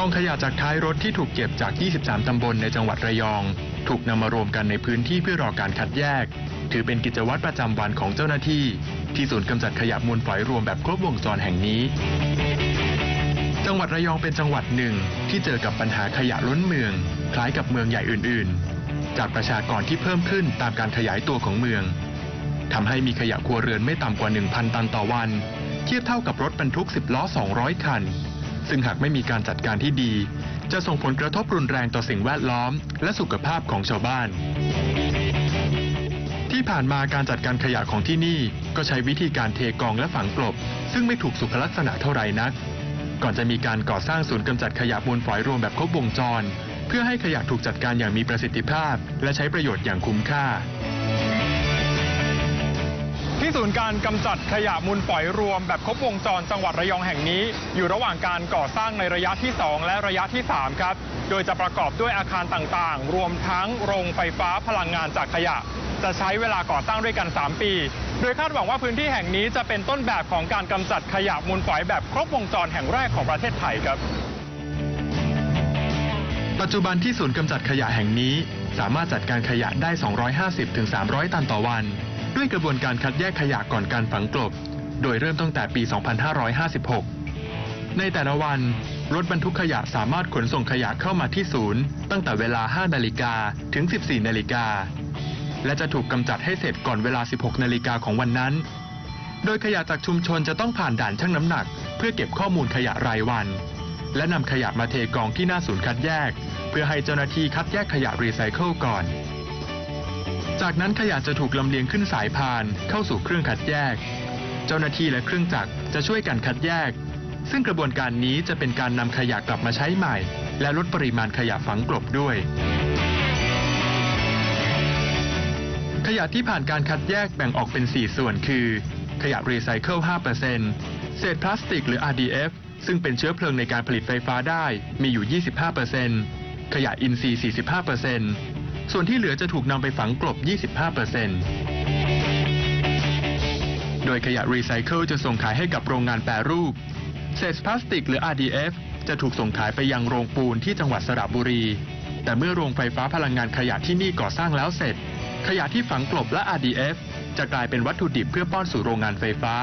กองขยะจากท้ายรถที่ถูกเก็บจาก 23 ตำบลในจังหวัดระยอง ถูกนำมารวมกันในพื้นที่เพื่อรอการคัดแยก ถือเป็นกิจวัตรประจำวันของเจ้าหน้าที่ ที่ศูนย์กำจัดขยะมูลฝอยรวมแบบครบวงจรแห่งนี้ จังหวัดระยองเป็นจังหวัดหนึ่งที่เจอกับปัญหาขยะล้นเมือง คล้ายกับเมืองใหญ่อื่น ๆ จากประชากรที่เพิ่มขึ้นตามการขยายตัวของเมืองทำให้มีขยะครัวเรือนไม่ต่ำกว่า 1,000 ตันต่อวัน เทียบเท่ากับรถบรรทุก 10 ล้อ 200 คัน ซึ่งหากไม่มีการจัดการที่ดี จะส่งผลกระทบรุนแรงต่อสิ่งแวดล้อม และสุขภาพของชาวบ้าน ที่ผ่านมาการจัดการขยะของที่นี่ก็ใช้วิธีการเทกองและฝังกลบ ซึ่งไม่ถูกสุขลักษณะเท่าไหร่นัก ก่อนจะมีการก่อสร้างศูนย์กำจัดขยะมูลฝอยรวมแบบครบวงจร เพื่อให้ขยะถูกจัดการอย่างมีประสิทธิภาพ และใช้ประโยชน์อย่างคุ้มค่า ที่ศูนย์การกำจัดขยะมูลฝอยรวมแบบครบวงจรจังหวัดระยองแห่งนี้ อยู่ระหว่างการก่อสร้างในระยะที่ 2 และระยะที่ 3 ครับ โดยจะประกอบด้วยอาคารต่างๆ รวมทั้งโรงไฟฟ้าพลังงานจากขยะ จะใช้เวลาก่อสร้างด้วยกัน 3 ปี โดยคาดหวังว่าพื้นที่แห่งนี้จะเป็นต้นแบบของการกำจัดขยะมูลฝอยแบบครบวงจรแห่งแรกของประเทศไทยครับ ปัจจุบันที่ศูนย์กำจัดขยะแห่งนี้ สามารถจัดการขยะได้ 250-300 ตันต่อวัน ด้วยกระบวนการคัดแยกขยะก่อนการฝังกลบ โดยเริ่มตั้งแต่ปี 2556 ในแต่ละวัน รถบรรทุกขยะสามารถขนส่งขยะเข้ามาที่ศูนย์ ตั้งแต่เวลา 5 นาฬิกาถึง 14 นาฬิกา และจะถูกกำจัดให้เสร็จก่อนเวลา 16 นาฬิกาของวันนั้น โดยขยะจากชุมชนจะต้องผ่านด่านชั่งน้ำหนัก เพื่อเก็บข้อมูลขยะรายวัน และนำขยะมาเทกองที่หน้าศูนย์คัดแยก เพื่อให้เจ้าหน้าที่คัดแยกขยะรีไซเคิลก่อน จากนั้นขยะจะถูกลำเลียงขึ้นสายพานเข้าสู่เครื่องคัดแยก เจ้าหน้าที่และเครื่องจักรจะช่วยกันคัดแยก ซึ่งกระบวนการนี้จะเป็นการนำขยะกลับมาใช้ใหม่ และลดปริมาณขยะฝังกลบด้วย ขยะที่ผ่านการคัดแยกแบ่งออกเป็น 4 ส่วนคือ ขยะรีไซเคิล 5%เศษพลาสติกหรือ RDF ซึ่งเป็นเชื้อเพลิงในการผลิตไฟฟ้าได้มีอยู่ 25%ขยะอินทรีย์ 45% ส่วนที่เหลือจะถูกนำไปฝังกลบ 25%โดยขยะรีไซเคิลจะส่งขายให้กับโรงงานแปรรูป เศษพลาสติกหรือ RDF จะถูกส่งขายไปยังโรงปูนที่จังหวัดสระบุรี แต่เมื่อโรงไฟฟ้าพลังงานขยะที่นี่ก่อสร้างแล้วเสร็จ ขยะที่ฝังกลบและ RDF จะกลายเป็นวัตถุดิบเพื่อป้อนสู่โรงงานไฟฟ้า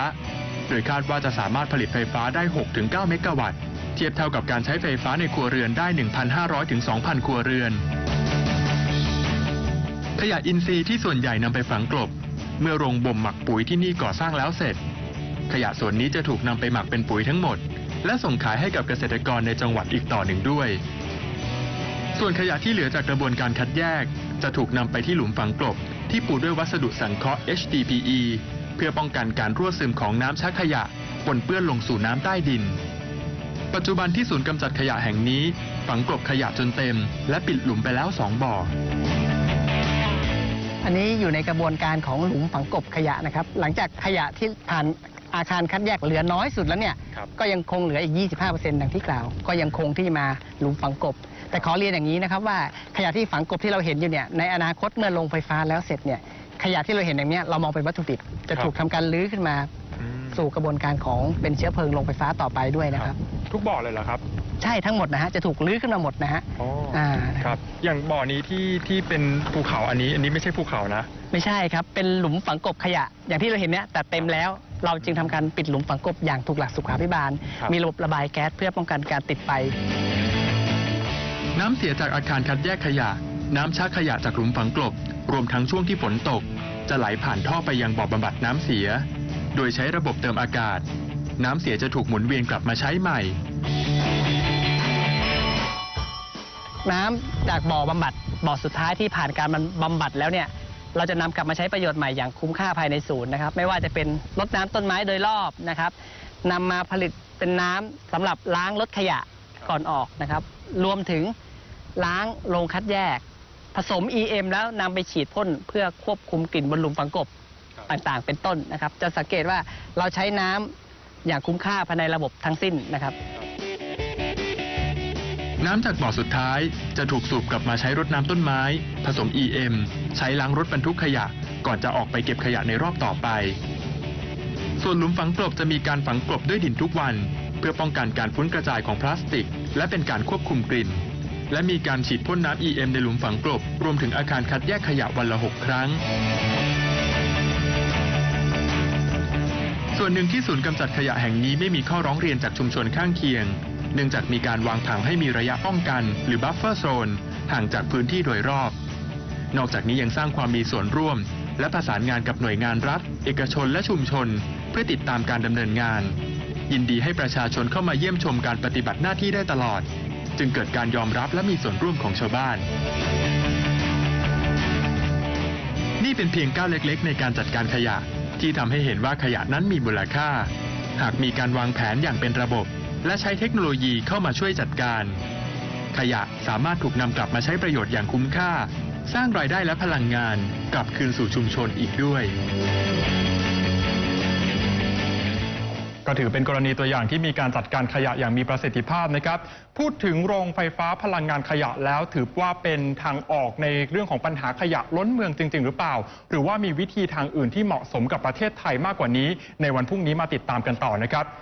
โดยคาดว่าจะสามารถผลิตไฟฟ้าได้ 6-9 เมกะวัตต์ เทียบเท่ากับการใช้ไฟฟ้าในครัวเรือนได้ 1,500-2,000 ครัวเรือน ขยะอินทรีย์ที่ส่วนใหญ่นำไปฝังกลบ เมื่อโรงบ่มหมักปุ๋ยที่นี่ก่อสร้างแล้วเสร็จ ขยะส่วนนี้จะถูกนำไปหมักเป็นปุ๋ยทั้งหมด และส่งขายให้กับเกษตรกรในจังหวัดอีกต่อหนึ่งด้วย ส่วนขยะที่เหลือจากกระบวนการคัดแยก จะถูกนำไปที่หลุมฝังกลบ ที่ปูด้วยวัสดุสังเคราะห์ HDPE เพื่อป้องกันการรั่วซึมของน้ำชักขยะปนเปื้อนลงสู่น้ำใต้ดิน ปัจจุบันที่ศูนย์กำจัดขยะแห่งนี้ ฝังกลบขยะจนเต็ม และปิดหลุมไปแล้วสองบ่อ อันนี้อยู่ในกระบวนการของหลุมฝังกลบขยะนะครับ หลังจากขยะที่ผ่านอาคารคัดแยกเหลือน้อยสุดแล้วเนี่ย ครับก็ยังคงเหลืออีก 25%ดังที่กล่าว ก็ยังคงที่มาหลุมฝังกลบแต่ขอเรียนอย่างนี้นะครับว่าขยะที่ฝังกลบที่เราเห็นอยู่เนี่ยในอนาคตเมื่อโรงไฟฟ้าแล้วเสร็จเนี่ยขยะที่เราเห็นอย่างเนี้ยเรามองเป็นวัตถุดิบจะถูกทำการลื้อขึ้นมาสู่กระบวนการของเป็นเชื้อเพลิงโรงไฟฟ้าต่อไปด้วยนะครับ ทุกบ่อเลยเหรอครับ ใช่ทั้งหมดนะฮะจะถูกลื้อขึ้นมาหมดนะฮะอ๋ออ่าครับอย่างบ่อนี้ที่ที่เป็นภูเขาอันนี้ อันนี้ไม่ใช่ภูเขานะ ไม่ใช่ครับ เป็นหลุมฝังกบขยะ อย่างที่เราเห็นเนี่ยแต่เต็มแล้ว เราจึงทำการปิดหลุมฝังกบอย่างถูกหลักสุขาภิบาล ครับ มีระบบระบายแก๊สเพื่อป้องกันการติดไฟ น้ำเสียจากอาคารคัดแยกขยะ น้ำชักขยะจากหลุมฝังกลบ รวมทั้งช่วงที่ฝนตก จะไหลผ่านท่อไปยังบ่อบำบัดน้ำเสีย โดยใช้ระบบเติมอากาศ น้ำเสียจะถูกหมุนเวียนกลับมาใช้ใหม่ น้ำจากบ่อบำบัดบ่อสุดท้ายที่ผ่านการมันบำบัดแล้วเนี่ยเราจะนำกลับมาใช้ประโยชน์ใหม่อย่างคุ้มค่าภายในศูนย์นะครับ ไม่ว่าจะเป็นรดน้ำต้นไม้โดยรอบนะครับนำมาผลิตเป็นน้ำสำหรับล้างรถขยะก่อนออกนะครับ รวมถึงล้างโรงคัดแยก ผสม EM แล้วนำไปฉีดพ่นเพื่อควบคุมกลิ่นบนหลุมฝังกบต่างๆ เป็นต้นนะครับ จะสังเกตว่าเราใช้น้ำอย่างคุ้มค่าภายในระบบทั้งสิ้นนะครับ น้ำจากบ่อสุดท้ายจะถูกสูบกลับมาใช้รดน้ำต้นไม้ ผสม EM ใช้ล้างรถบรรทุกขยะ ก่อนจะออกไปเก็บขยะในรอบต่อไป ส่วนหลุมฝังกลบจะมีการฝังกลบด้วยดินทุกวัน เพื่อป้องกันการฟุ้นกระจายของพลาสติก และเป็นการควบคุมกลิ่น และมีการฉีดพ่นน้ำ EM ในหลุมฝังกลบ รวมถึงอาคารคัดแยกขยะวันละ6ครั้งส่วนหนึ่งที่ศูนย์กำจัดขยะแห่งนี้ไม่มีข้อร้องเรียนจากชุมชนข้างเคียง เนื่องจากมีการวางผังให้มีระยะป้องกัน หรือ buffer zone ห่างจากพื้นที่โดยรอบ นอกจากนี้ยังสร้างความมีส่วนร่วม และประสานงานกับหน่วยงานรัฐ เอกชนและชุมชน เพื่อติดตามการดำเนินงาน ยินดีให้ประชาชนเข้ามาเยี่ยมชมการปฏิบัติหน้าที่ได้ตลอด จึงเกิดการยอมรับและมีส่วนร่วมของชาวบ้านนี่เป็นเพียงก้าวเล็ก ๆ ในการจัดการขยะ ที่ทำให้เห็นว่าขยะนั้นมีมูลค่า หากมีการวางแผนอย่างเป็นระบบ และใช้เทคโนโลยีเข้ามาช่วยจัดการ ขยะสามารถถูกนำกลับมาใช้ประโยชน์อย่างคุ้มค่า สร้างรายได้และพลังงานกลับคืนสู่ชุมชนอีกด้วยก็ถือเป็นกรณีตัวอย่างที่มีการจัดการขยะอย่างมีประสิทธิภาพนะครับ พูดถึงโรงไฟฟ้าพลังงานขยะแล้วถือว่าเป็นทางออกในเรื่องของปัญหาขยะล้นเมืองจริง ๆ หรือเปล่า หรือว่ามีวิธีทางอื่นที่เหมาะสมกับประเทศไทยมากกว่านี้ ในวันพรุ่งนี้มาติดตามกันต่อนะครับ